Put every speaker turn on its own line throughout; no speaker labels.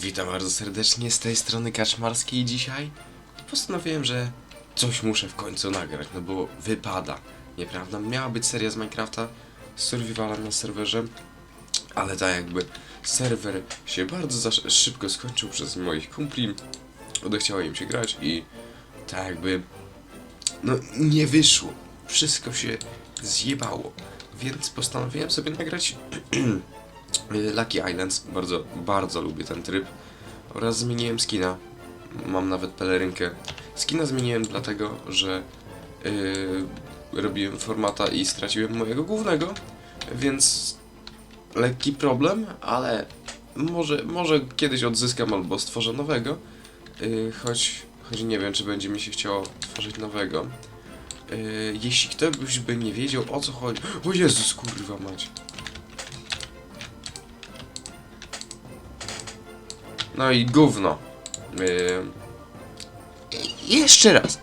Witam bardzo serdecznie z tej strony Kaczmarskiej dzisiaj postanowiłem, że coś muszę w końcu nagrać, no bo wypada, nieprawda? Miała być seria z Minecrafta z survivalem na serwerze, ale tak jakby serwer się bardzo szybko skończył przez moich kumpli, odechciało im się grać i tak jakby no nie wyszło, wszystko się zjebało, więc postanowiłem sobie nagrać Lucky Islands, bardzo, bardzo lubię ten tryb. Oraz zmieniłem skina. Mam nawet pelerynkę. Skina zmieniłem dlatego, że yy, robiłem formata i straciłem mojego głównego, więc lekki problem, ale może, może kiedyś odzyskam albo stworzę nowego, yy, choć, choć nie wiem, czy będzie mi się chciało tworzyć nowego. Yy, jeśli ktoś by nie wiedział o co chodzi... O Jezus, kurwa mać. No i gówno. I- Jeszcze raz.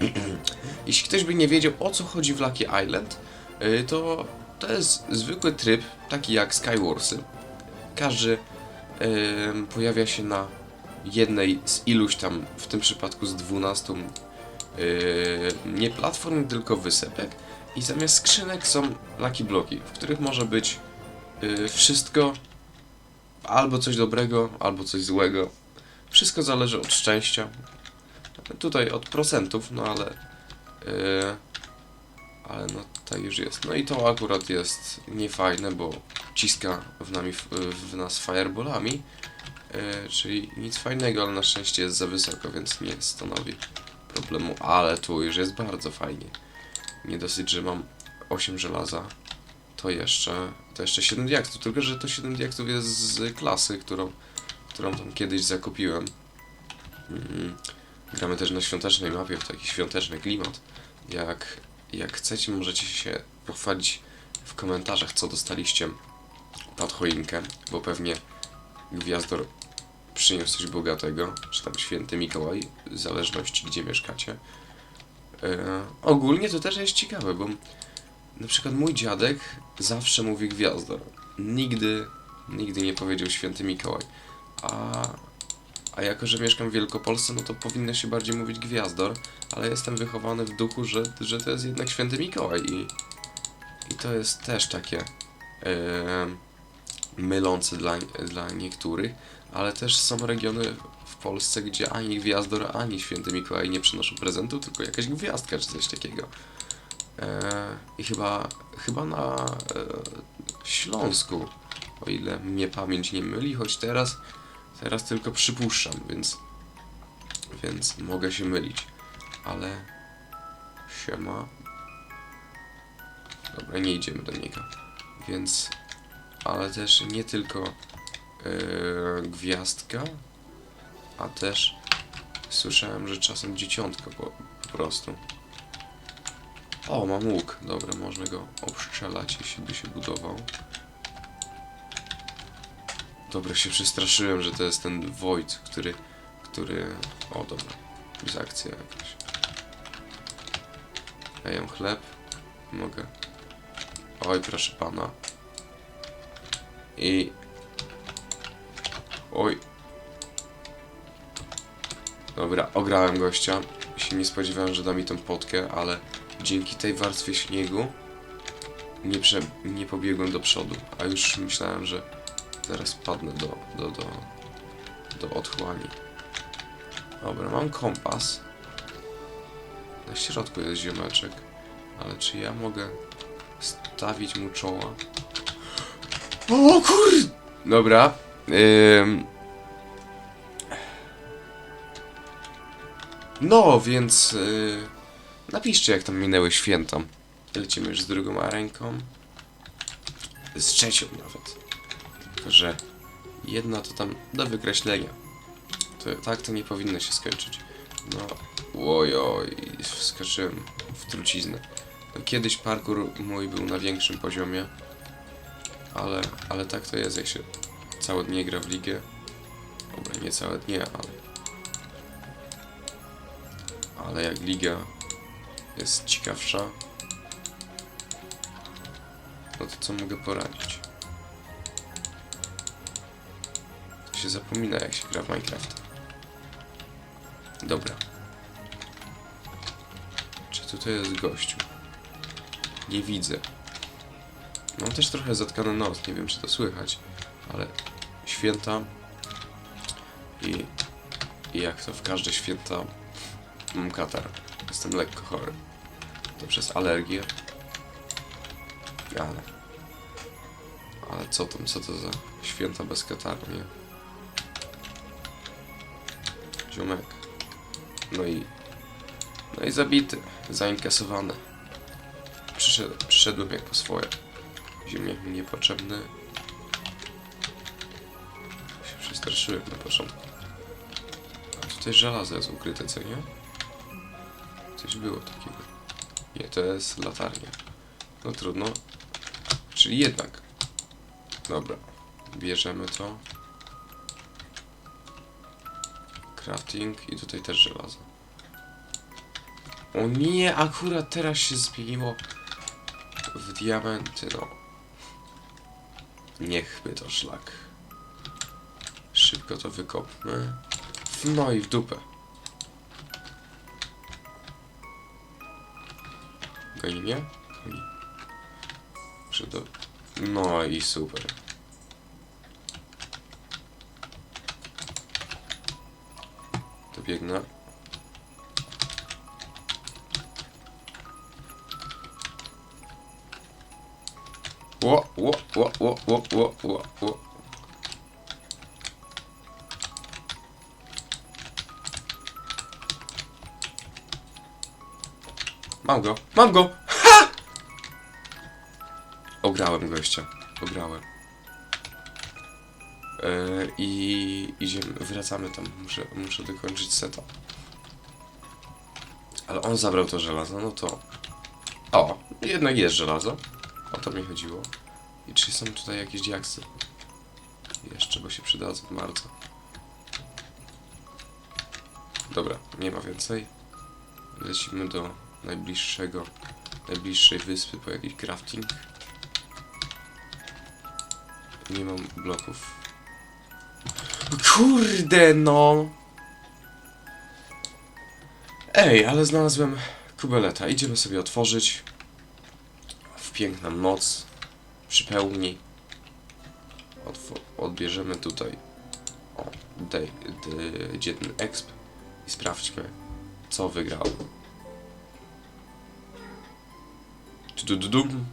Jeśli ktoś by nie wiedział o co chodzi w Lucky Island, yy, to to jest zwykły tryb, taki jak Skywarsy. Każdy pojawia się na jednej z iluś tam, w tym przypadku z 12 yy, nie platform, tylko wysepek. I zamiast skrzynek są Lucky Bloki, w których może być wszystko albo coś dobrego, albo coś złego. Wszystko zależy od szczęścia. Tutaj od procentów, no ale. Yy, ale no tak już jest. No i to akurat jest niefajne, bo ciska w, nami, w, nas fireballami. Yy, czyli nic fajnego, ale na szczęście jest za wysoko, więc nie stanowi problemu. Ale tu już jest bardzo fajnie. Nie dosyć, że mam 8 żelaza, to jeszcze, to jeszcze 7 diaktów, tylko że to 7 diaktów jest z klasy, którą, którą tam kiedyś zakupiłem. Mm. Gramy też na świątecznej mapie, w taki świąteczny klimat. Jak, jak chcecie, możecie się pochwalić w komentarzach, co dostaliście pod choinkę, bo pewnie Gwiazdor przyniósł coś bogatego, czy tam Święty Mikołaj, w zależności gdzie mieszkacie. E, ogólnie to też jest ciekawe, bo na przykład mój dziadek zawsze mówi gwiazdor. Nigdy, nigdy nie powiedział święty Mikołaj. A, a jako, że mieszkam w Wielkopolsce, no to powinno się bardziej mówić gwiazdor, ale jestem wychowany w duchu, że, że to jest jednak święty Mikołaj i, i to jest też takie e, mylące dla, dla niektórych, ale też są regiony w Polsce, gdzie ani gwiazdor, ani święty Mikołaj nie przynoszą prezentu, tylko jakaś gwiazdka czy coś takiego. E, I chyba, chyba na e, Śląsku, o ile mnie pamięć nie myli, choć teraz, teraz tylko przypuszczam, więc, więc mogę się mylić. Ale siema. Dobra, nie idziemy do niego. Więc, ale też nie tylko e, gwiazdka, a też słyszałem, że czasem dzieciątko po, po prostu. O, mam łuk. Dobra, można go obstrzelać, jeśli by się budował. Dobra, się przestraszyłem, że to jest ten Void, który... który... O, dobra. Jest akcja jakaś. Ja jem chleb. Mogę. Oj, proszę pana. I... Oj. Dobra, ograłem gościa. Się nie spodziewałem, że da mi tą potkę, ale dzięki tej warstwie śniegu nie, prze, nie pobiegłem do przodu, a już myślałem, że teraz padnę do, do, do, do otchłani. Dobra, mam kompas. Na środku jest ziomeczek, ale czy ja mogę stawić mu czoła? O kur... Dobra. Ym... No, więc... Yy... Napiszcie, jak tam minęły święta. Lecimy już z drugą arenką. Z trzecią nawet. Tylko, że jedna to tam do wykreślenia. To, tak to nie powinno się skończyć. No, ojoj, wskoczyłem w truciznę. No, kiedyś parkour mój był na większym poziomie. Ale, ale tak to jest, jak się całe dnie gra w ligę. Dobra, nie całe dnie, ale... Ale jak liga jest ciekawsza. No to co mogę poradzić? To się zapomina jak się gra w Minecraft. Dobra. Czy tutaj jest gościu? Nie widzę. Mam też trochę zatkany nos, nie wiem czy to słychać, ale święta i, i jak to w każde święta mam katar. Jestem lekko chory. To przez alergię. Ale. Ale co tam, co to za święta bez kataru, nie? Ziomek. No i. No i zabity, zainkasowany. Przyszedł, przyszedłem jak po swoje. Ziemniak mi niepotrzebny. Się przestraszyłem na początku. A tutaj żelazo jest ukryte, co nie? Coś było takiego. Nie, to jest latarnia. No trudno. Czyli jednak. Dobra. Bierzemy to. Crafting i tutaj też żelazo. O nie, akurat teraz się zmieniło w diamenty, no. Niechby to szlak. Szybko to wykopmy. No i w dupę. Goni mnie? Goni. Muszę do... No i super. To biegnę. Ło, ło, ło, ło, ło, Mam go, mam go! Ha! Ograłem gościa, ograłem. Yy, I idziemy, wracamy tam, muszę, muszę dokończyć seta. Ale on zabrał to żelazo, no to... O, jednak jest żelazo. O to mi chodziło. I czy są tutaj jakieś diaksy? Jeszcze, bo się przydadzą bardzo. Dobra, nie ma więcej. Lecimy do najbliższego, najbliższej wyspy po jakiś crafting. Nie mam bloków. Kurde no! Ej, ale znalazłem kubeleta. Idziemy sobie otworzyć w piękną noc, przy pełni. Odbierzemy tutaj o, dej, d- dziedny exp i sprawdźmy, co wygrał. Tudududum.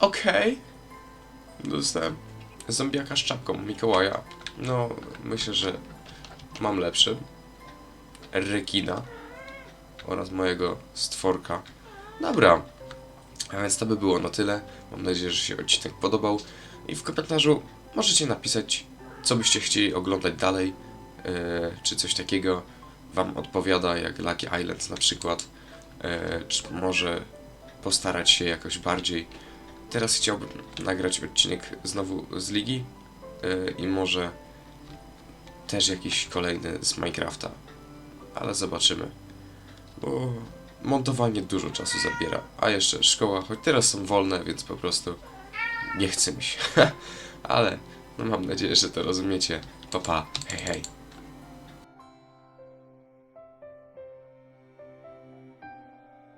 Okej. Dostałem zombiaka z czapką Mikołaja. No, myślę, że mam lepszy. Rekina oraz mojego stworka. Dobra, a więc to by było na tyle. Mam nadzieję, że się odcinek podobał. I w komentarzu możecie napisać, co byście chcieli oglądać dalej. e, czy coś takiego Wam odpowiada, jak Lucky Island na przykład. E, czy może postarać się jakoś bardziej. Teraz chciałbym nagrać odcinek znowu z Ligi e, i może też jakiś kolejny z Minecrafta. Ale zobaczymy bo montowanie dużo czasu zabiera, a jeszcze szkoła, choć teraz są wolne, więc po prostu nie chce mi się. Ale no mam nadzieję, że to rozumiecie. Pa pa, hej hej.